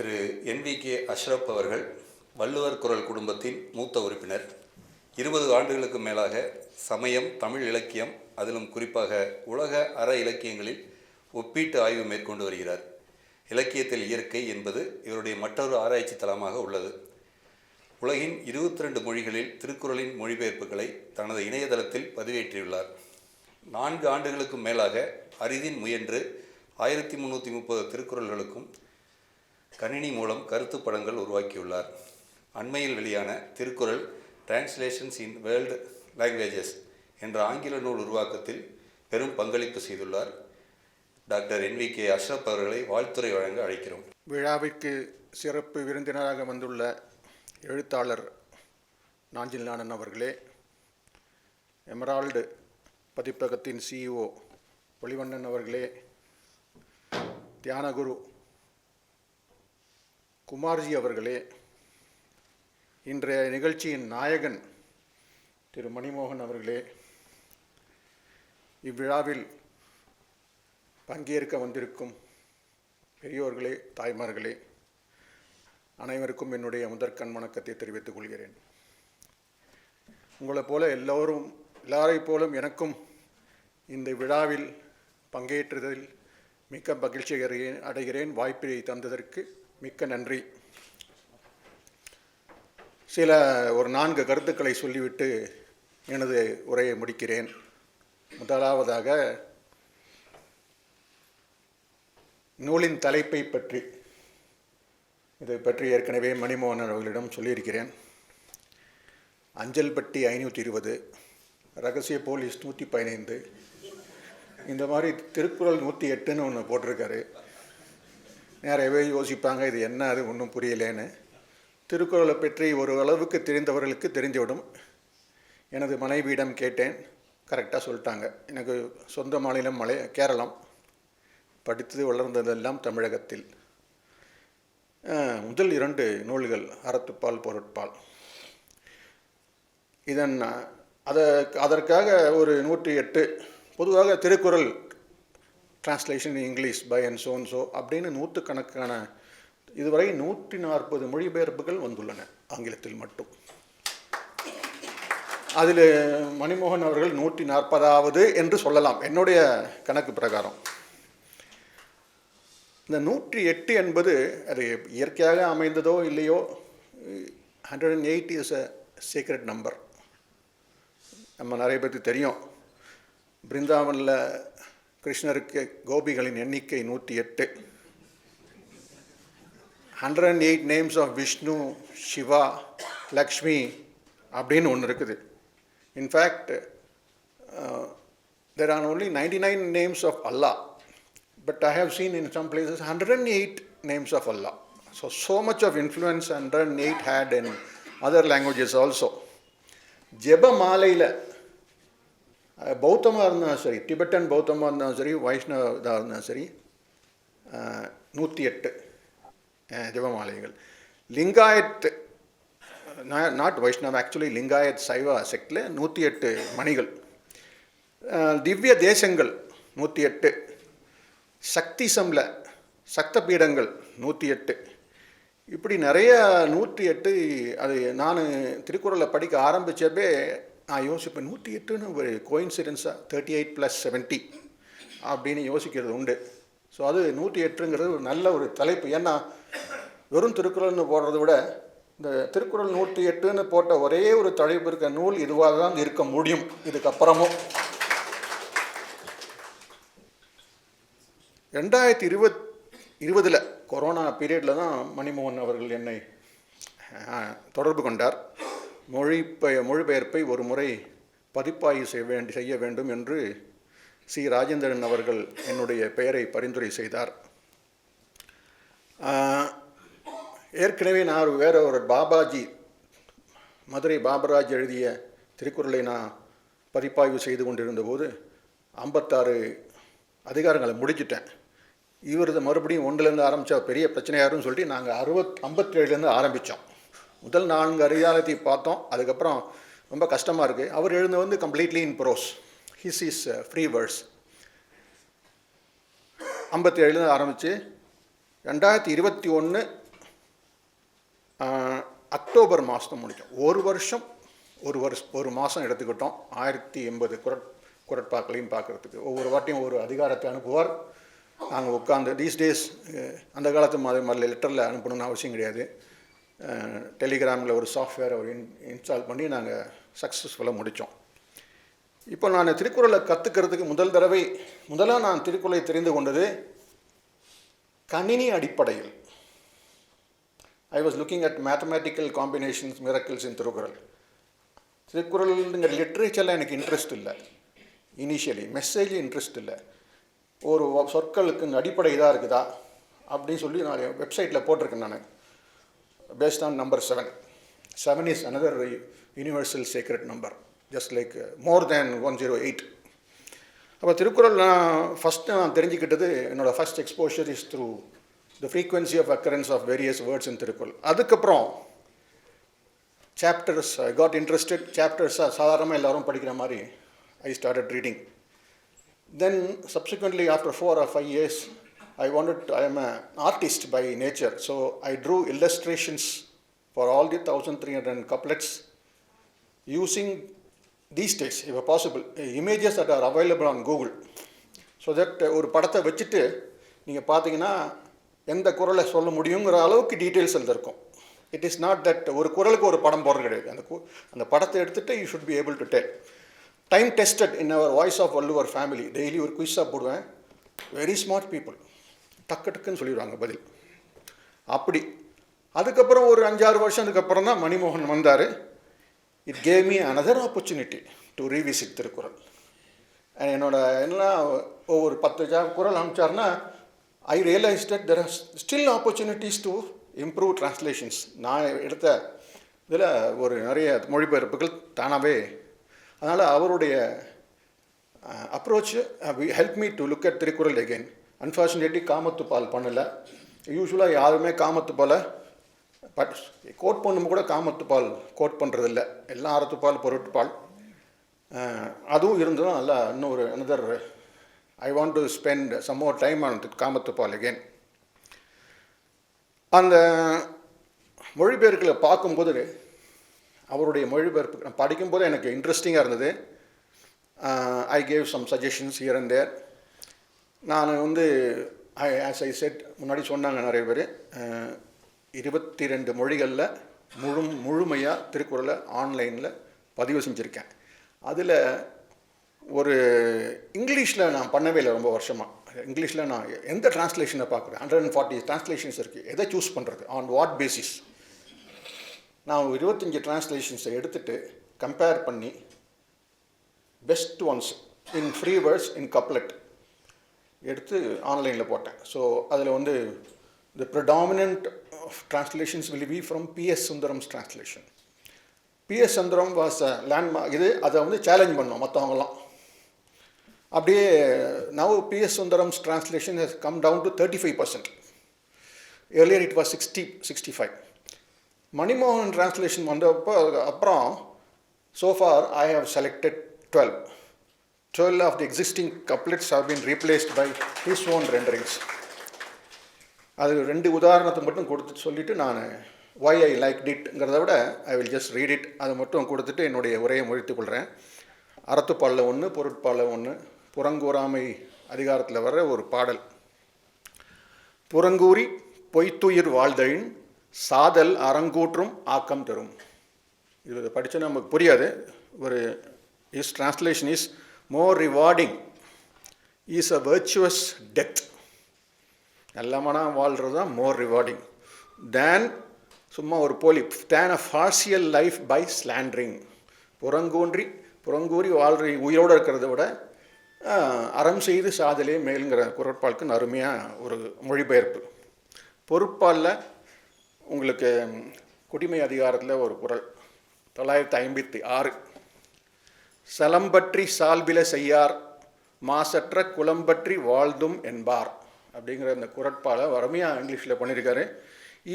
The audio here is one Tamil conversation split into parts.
திரு. என். விகே அஷ்ரப் அவர்கள் வள்ளுவர் குரல் குடும்பத்தின் மூத்த உறுப்பினர். இருபது ஆண்டுகளுக்கு மேலாக சமயம் தமிழ் இலக்கியம் அதிலும் குறிப்பாக உலக அற இலக்கியங்களில் ஒப்பீட்டு ஆய்வு மேற்கொண்டு வருகிறார். இலக்கியத்தில் இயற்கை என்பது இவருடைய மற்றொரு ஆராய்ச்சி தளமாக உள்ளது. உலகின் இருபத்தி ரெண்டு மொழிகளில் திருக்குறளின் மொழிபெயர்ப்புகளை தனது இணையதளத்தில் பதிவேற்றியுள்ளார். நான்கு ஆண்டுகளுக்கும் மேலாக அரிதின் முயன்று ஆயிரத்தி முந்நூற்றி முப்பது திருக்குறள்களுக்கும் கணினி மூலம் கருத்து படங்கள் உருவாக்கியுள்ளார். அண்மையில் வெளியான Thirukkural translations in world languages என்ற ஆங்கில நூல் உருவாக்கத்தில் பெரும் பங்களிப்பு செய்துள்ளார். Doctor N V K Ashraf அவர்களை வாழ்த்துரை வழங்க அழைக்கிறோம். விழாவிற்கு சிறப்பு விருந்தினராக வந்துள்ள எழுத்தாளர் நாஞ்சில் நாணன் அவர்களே எமரால்டு பதிப்பகத்தின் சிஇஓ ஒளிவண்ணன் அவர்களே தியானகுரு குமார்ஜி அவர்களே இன்றைய நிகழ்ச்சியின் நாயகன் திரு மணிமோகன் அவர்களே இவ்விழாவில் பங்கேற்க வந்திருக்கும் பெரியோர்களே தாய்மார்களே அனைவருக்கும் என்னுடைய முதற்கண் வணக்கத்தை தெரிவித்துக் கொள்கிறேன். உங்களைப் போல எல்லோரும் எல்லாரைப் போலும் எனக்கும் இந்த விழாவில் பங்கேற்றதில் மிக்க மகிழ்ச்சி அடைகிறேன் அடைகிறேன் வாய்ப்பை தந்ததற்கு மிக்க நன்றி. சில ஒரு நான்கு கருத்துக்களை சொல்லிவிட்டு எனது உரையை முடிக்கிறேன். முதலாவதாக நூலின் தலைப்பை பற்றி இதை பற்றி ஏற்கனவே மணிமோகன் அவர்களிடம் சொல்லியிருக்கிறேன். அஞ்சல் பட்டி ஐநூற்றி இருபது ரகசிய போலீஸ் நூற்றி பதினைந்து இந்த மாதிரி திருக்குறள் நூற்றி எட்டுன்னு ஒன்று போட்டிருக்காரு. நிறையவே யோசிப்பாங்க இது என்ன அது ஒன்றும் புரியலேன்னு. திருக்குறளை பற்றி ஒரு அளவுக்கு தெரிந்தவர்களுக்கு தெரிந்துவிடும். எனது மனைவியிடம் கேட்டேன். கரெக்டாக சொல்லிட்டாங்க. எனக்கு சொந்த மாநிலம் மலை கேரளம். படித்து வளர்ந்ததெல்லாம் தமிழகத்தில். முதல் இரண்டு நூல்கள் அறத்துப்பால் பொருட்பால். இதன் அதை அதற்காக ஒரு நூற்றி எட்டு. பொதுவாக Thirukkural translation English by and zone so அப்படின்னு நூற்றுக்கணக்கான இதுவரை நூற்றி நாற்பது மொழிபெயர்ப்புகள் வந்துள்ளன ஆங்கிலத்தில் மட்டும். அதில் மணிமோகன் அவர்கள் நூற்றி நாற்பதாவது என்று சொல்லலாம் என்னுடைய கணக்கு பிரகாரம். இந்த நூற்றி எட்டு என்பது அது இயற்கையாக அமைந்ததோ இல்லையோ hundred and eight is a secret number நம்ம நிறைய பேருக்கு தெரியும். பிருந்தாவனில் கிருஷ்ணருக்கு கோபிகளின் எண்ணிக்கை நூற்றி எட்டு hundred and eight names of Vishnu Shiva Lakshmi அப்படின்னு ஒன்று இருக்குது in fact there are only ninety nine names of Allah but I have seen in some places hundred and eight names of Allah so so much of influence hundred and eight had in other languages also ஜெப மாலையில் பௌத்தமாக இருந்தாலும் சரி டிபெட்டன் பௌத்தமாக இருந்தாலும் சரி வைஷ்ணவதாக இருந்தாலும் சரி நூற்றி எட்டு ஜெபமாலைகள். லிங்காயத் நாட் வைஷ்ணவ் ஆக்சுவலி லிங்காயத் சைவா செக்டில் நூற்றி எட்டு மணிகள் திவ்ய தேசங்கள் நூற்றி எட்டு சக்தி சம்ல சக்த பீடங்கள் நூற்றி எட்டு இப்படி நிறைய நூற்றி எட்டு அது நான் திருக்குறளை படிக்க ஆரம்பித்தப்பே நான் யோசிப்பேன் நூற்றி எட்டுன்னு ஒரு கோயின்சிடென்ஸாக தேர்ட்டி எயிட் ப்ளஸ் செவன்ட்டி அப்படின்னு யோசிக்கிறது உண்டு. ஸோ அது நூற்றி எட்டுங்கிறது ஒரு நல்ல ஒரு தலைப்பு. ஏன்னா வெறும் திருக்குறள்னு போடுறத விட இந்த திருக்குறள் நூற்றி எட்டுன்னு போட்ட ஒரே ஒரு தலைப்பு இருக்க நூல் இதுவாக தான் இருக்க முடியும். இதுக்கப்புறமும். ரெண்டாயிரத்தி இருபத் இருபதில் கொரோனா பீரியடில் தான் மணிமோகன் அவர்கள் என்னை தொடர்பு கொண்டார். மொழிபெய மொழிபெயர்ப்பை ஒரு முறை பதிப்பாய்வு செய்ய வேண்டி செய்ய வேண்டும் என்று சி. ராஜேந்திரன் அவர்கள் என்னுடைய பெயரை பரிந்துரை செய்தார். ஏற்கனவே நான் ஒரு வேற ஒரு பாபாஜி மதுரை பாபராஜ் எழுதிய திருக்குறளை நான் பதிப்பாய்வு செய்து கொண்டிருந்தபோது ஐம்பத்தாறு அதிகாரங்களை முடிச்சிட்டேன். இவரது மறுபடியும் ஒன்றுலேருந்து ஆரம்பித்தா பெரிய பிரச்சனையாருன்னு சொல்லிட்டு நாங்கள் அறுபத் ஐம்பத்தேழுலேருந்து ஆரம்பித்தோம் முதல் நான்கு அதிகாரத்தை பார்த்தோம். அதுக்கப்புறம் ரொம்ப கஷ்டமாக இருக்குது அவர் எழுந்த வந்து completely in prose his is free words ஏழு ஆரம்பித்து ரெண்டாயிரத்தி இருபத்தி ஒன்று அக்டோபர் மாதம் முடித்தோம் ஒரு வருஷம் ஒரு வருஷம் ஒரு மாதம் எடுத்துக்கிட்டோம். ஆயிரத்தி எண்பது குரட் குரட்பாக்களையும் பார்க்குறதுக்கு. ஒவ்வொரு வாட்டியும் ஒரு அதிகாரத்தை அனுப்புவார். நாங்கள் உட்காந்து தீஸ் டேஸ் அந்த காலத்து மாதிரி மாதிரி லெட்டரில் அனுப்பணும்னு அவசியம் கிடையாது. டெலிகிராமில் ஒரு சாஃப்ட்வேரை ஒரு இன் இன்ஸ்டால் பண்ணி நாங்கள் சக்ஸஸ்ஃபுல்லாக முடித்தோம். இப்போ நான் திருக்குறளை கற்றுக்கிறதுக்கு முதல் தடவை முதலாக நான் திருக்குறளை தெரிந்து கொண்டது கணினி அடிப்படையில். I was looking at mathematical combinations miracles in Thirukkural. திருக்குறள்ங்கிற லிட்ரேச்சரில் எனக்கு இன்ட்ரெஸ்ட் இல்லை. இனிஷியலி மெசேஜ் இன்ட்ரெஸ்ட் இல்லை. ஒரு சொற்களுக்கு அடிப்படை இதாக இருக்குதா? அப்படின்னு சொல்லி நான் வெப்சைட்டில் போட்டிருக்கேன் நான். Based on number seven seven is another universal sacred number just like more than one zero eight அப்போ திருக்குறள் நான் ஃபஸ்ட்டு நான் தெரிஞ்சுக்கிட்டது என்னோடய first exposure is through the frequency of occurrence of various words in Thirukkural. அதுக்கப்புறம் சாப்டர்ஸ் ஐ காட் இன்ட்ரெஸ்டட் சாப்டர்ஸாக சாதாரணமாக எல்லோரும் படிக்கிற மாதிரி I started reading then subsequently after four or five years i wanted to, i am an artist by nature so i drew illustrations for all the 1300 couplets using these days if possible images that are available on google. So that ஒரு படத்தை வச்சுட்டு நீங்கள் பார்த்தீங்கன்னா எந்த குரலை சொல்ல முடியுங்கிற அளவுக்கு டீட்டெயில்ஸ் அதில் இருக்கும். இட் இஸ் நாட் தட் ஒரு குரலுக்கு ஒரு படம் போடுறது கிடையாது. அந்த கு- அந்த படத்தை எடுத்துகிட்டு you should be able to tell time tested in our voice of Valluvar family daily ஒரு குயிஸாக போடுவேன். வெரி ஸ்மார்ட் பீப்புள் டக்கு டக்குன்னு சொல்லிடுவாங்க பதில். அப்படி. அதுக்கப்புறம் ஒரு அஞ்சாறு வருஷத்துக்கு அப்புறம் தான் மணிமோகன் வந்தார். It gave me another opportunity to revisit Thirukkural என்னோட என்ன ஒவ்வொரு பத்து ஜா குரல் அனுப்பிச்சாருன்னா I realise that there are still opportunities to improve translations நான் எடுத்த இதில் ஒரு நிறைய மொழிபெயர்ப்புகள் தானாகவே அதனால் அவருடைய approach help me to look at Thirukkural again unfortunately காமத்து பால் பண்ணலை. யூஸ்வலாக யாருமே காமத்து பாலை பட் கோட் பண்ணும் கூட காமத்து பால் கோட் பண்ணுறதில்ல எல்லாம் அறத்துப்பால் பொருட்பால் அதுவும் இருந்ததும் நல்லா இன்னொரு another I want to spend some more time on காமத்து ball again அந்த மொழிபெயர்களை பார்க்கும்போது அவருடைய மொழிபெயர்ப்பு நான் படிக்கும்போது எனக்கு இன்ட்ரெஸ்டிங்காக இருந்தது. I gave some suggestions here and there நான் வந்து ஐ ஆஸ் ஐ செட் முன்னாடி சொன்னாங்க நிறைய பேர் இருபத்தி ரெண்டு மொழிகளில் முழு முழுமையாக திருக்குறளை ஆன்லைனில் பதிவு செஞ்சுருக்கேன். அதில் ஒரு இங்கிலீஷில் நான் பண்ணவே இல்லை ரொம்ப வருஷமாக இங்கிலீஷில் நான் எந்த டிரான்ஸ்லேஷனை பார்க்குறேன்? ஹண்ட்ரட் அண்ட் ஃபார்ட்டி டிரான்ஸ்லேஷன்ஸ் இருக்குது எதை சூஸ் பண்ணுறது ஆன் வாட் பேசிஸ் நான் ஒரு இருபத்தஞ்சி டிரான்ஸ்லேஷன்ஸை எடுத்துட்டு கம்பேர் பண்ணி best ones in three words in couplet எடுத்து ஆன்லைனில் போட்டேன். ஸோ அதில் வந்து the predominant translations will be from P S Sundaram's translation P S Sundaram was a landmark இது அதை வந்து சேலஞ்ச் பண்ணோம் மற்றவங்களாம் அப்படியே now P S Sundaram's translation has come down to thirty five percent earlier it was sixty sixty five மணிமோகன் translation வந்தப்போ அப்புறம் so far I have selected twelve 12. of the existing couplets have been replaced by his own renderings. அது ரெண்டு உதாரணத்தை மட்டும் கொடுத்து சொல்லிவிட்டு நான் ஒய் ஐ லைக் டிட்ங்கிறத விட I will just read it அதை மட்டும் கொடுத்துட்டு என்னுடைய உரையை முடித்துக் கொள்கிறேன் அறத்துப்பாலில் ஒன்று பொருட்பாலில் ஒன்று புறங்கூறாமை அதிகாரத்தில் வர்ற ஒரு பாடல் புறங்கூறி பொய்த்துயிர் வாழ்தழின் சாதல் அறங்கூற்றும் ஆக்கம் தரும் இது படித்தா நமக்கு புரியாது ஒரு is translation is more rewarding is a virtuous death நல்லமனா வாழ்கிறது தான் மோர் ரிவார்டிங் தேன் சும்மா ஒரு போலி தேன் அ ஃபார்சியல் லைஃப் பை ஸ்லாண்ட்ரிங் புறங்கூன்றி புறங்கூறி வாழ்ற உயிரோடு இருக்கிறத விட அறம் செய்து சாதலே மேலுங்கிற குரட்பாலுக்கு அருமையாக ஒரு மொழிபெயர்ப்பு. பொறுப்பாலில் உங்களுக்கு குடிமை அதிகாரத்தில் ஒரு குறள் தொள்ளாயிரத்தி ஐம்பத்தி ஆறு. சலம்பற்றி சால்பில செய்யார் மாசற்ற குலம்பற்றி வாழ்தும் என்பார் அப்படிங்கிற அந்த குரட்பாலை வறுமையாக இங்கிலீஷில் பண்ணியிருக்காரு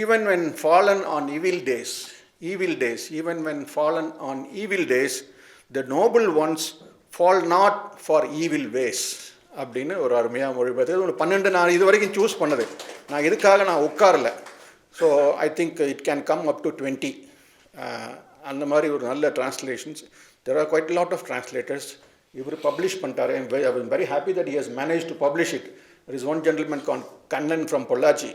even when fallen on evil days evil days even when fallen on evil days the noble ones fall not for evil ways அப்படின்னு ஒரு அருமையாக மொழிபெயர்த்து ஒரு பன்னெண்டு நான் இது வரைக்கும் சூஸ் பண்ணது. நான் இதுக்காக நான் உட்காரல? So I think it can come up to twenty அந்த மாதிரி ஒரு நல்ல translations there are quite lot of translators இவர் பப்ளிஷ் பண்ணிட்டாரு. I was very happy that he has manage to publish it there is one gentleman called kannan from Pollachi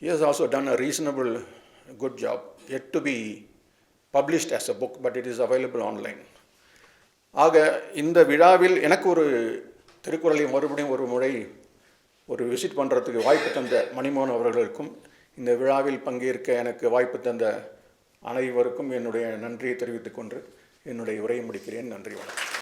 he has also done a reasonable good job. Yet to be published as a book but it is available online. ஆக இந்த விழாவில் எனக்கு ஒரு திருக்குறளை மறுபடியும் ஒரு முறை ஒரு விசிட் பண்ணுறதுக்கு வாய்ப்பு தந்த மணிமோகன் அவர்களுக்கும் இந்த விழாவில் பங்கேற்க எனக்கு வாய்ப்பு தந்த அனைவருக்கும் என்னுடைய நன்றியை தெரிவித்துக் கொண்டு என்னுடைய உரையை முடிக்கிறேன். நன்றி வணக்கம்.